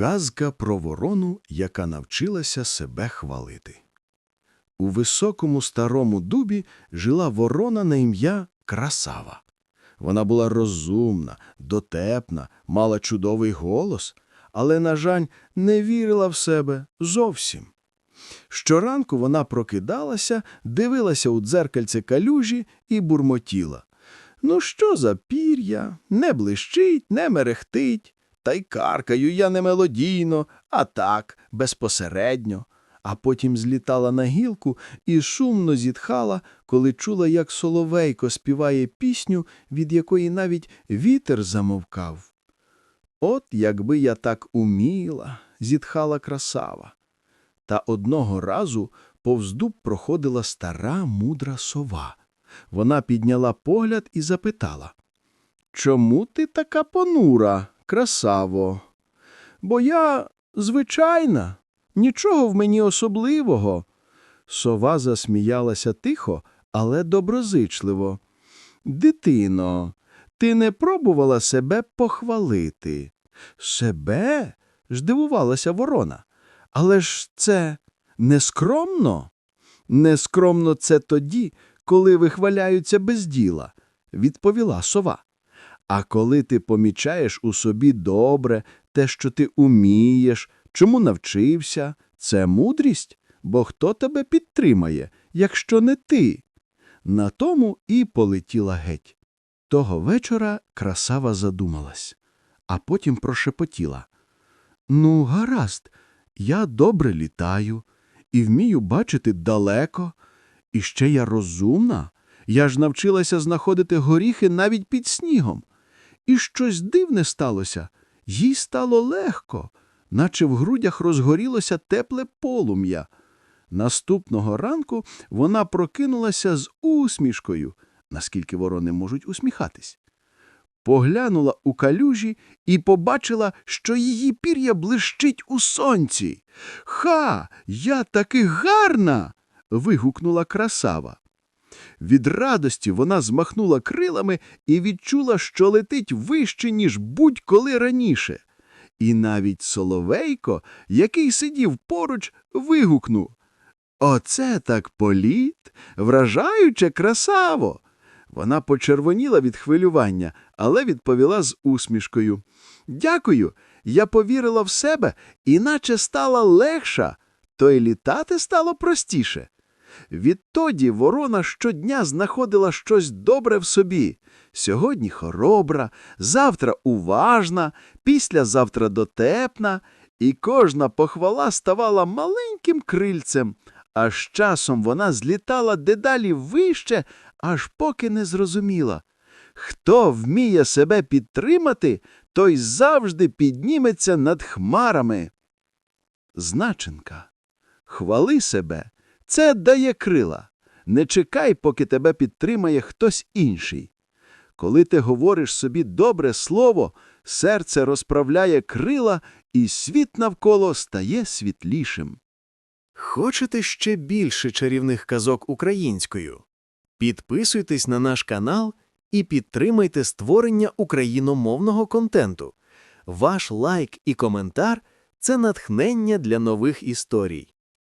Казка про ворону, яка навчилася себе хвалити. У високому старому дубі жила ворона на ім'я Красава. Вона була розумна, дотепна, мала чудовий голос, але, на жаль, не вірила в себе зовсім. Щоранку вона прокидалася, дивилася у дзеркальце калюжі і бурмотіла. Ну що за пір'я? Не блищить, не мерехтить. Та й каркаю я не мелодійно, а так, безпосередньо. А потім злітала на гілку і шумно зітхала, коли чула, як соловейко співає пісню, від якої навіть вітер замовкав. От якби я так уміла, зітхала красава. Та одного разу повз дуб проходила стара мудра сова. Вона підняла погляд і запитала. Чому ти така понура, красаво? Бо я звичайна, нічого в мені особливого. Сова засміялася тихо, але доброзичливо. Дитино, ти не пробувала себе похвалити. Себе? здивувалася ворона. Але ж це нескромно? Нескромно це тоді, коли вихваляються без діла, відповіла сова. А коли ти помічаєш у собі добре те, що ти умієш, чому навчився, це мудрість, бо хто тебе підтримає, якщо не ти? На тому і полетіла геть. Того вечора красава задумалась, а потім прошепотіла. Ну, гаразд, я добре літаю і вмію бачити далеко, і ще я розумна, я ж навчилася знаходити горіхи навіть під снігом. І щось дивне сталося, їй стало легко, наче в грудях розгорілося тепле полум'я. Наступного ранку вона прокинулася з усмішкою, наскільки ворони можуть усміхатись. Поглянула у калюжі і побачила, що її пір'я блищить у сонці. Ха, я таки гарна. вигукнула красава. Від радості вона змахнула крилами і відчула, що летить вище, ніж будь-коли раніше. І навіть соловейко, який сидів поруч, вигукнув Оце так політ, вражаюче красаво. Вона почервоніла від хвилювання, але відповіла з усмішкою. Дякую, я повірила в себе, іначе стала легша, то й літати стало простіше. Відтоді ворона щодня знаходила щось добре в собі. Сьогодні хоробра, завтра уважна, післязавтра дотепна, і кожна похвала ставала маленьким крильцем, а з часом вона злітала дедалі вище, аж поки не зрозуміла. Хто вміє себе підтримати, той завжди підніметься над хмарами. Значенка. Хвали себе. Це дає крила. Не чекай, поки тебе підтримає хтось інший. Коли ти говориш собі добре слово, серце розправляє крила, і світ навколо стає світлішим. Хочете ще більше чарівних казок українською? Підписуйтесь на наш канал і підтримайте створення україномовного контенту. Ваш лайк і коментар це натхнення для нових історій.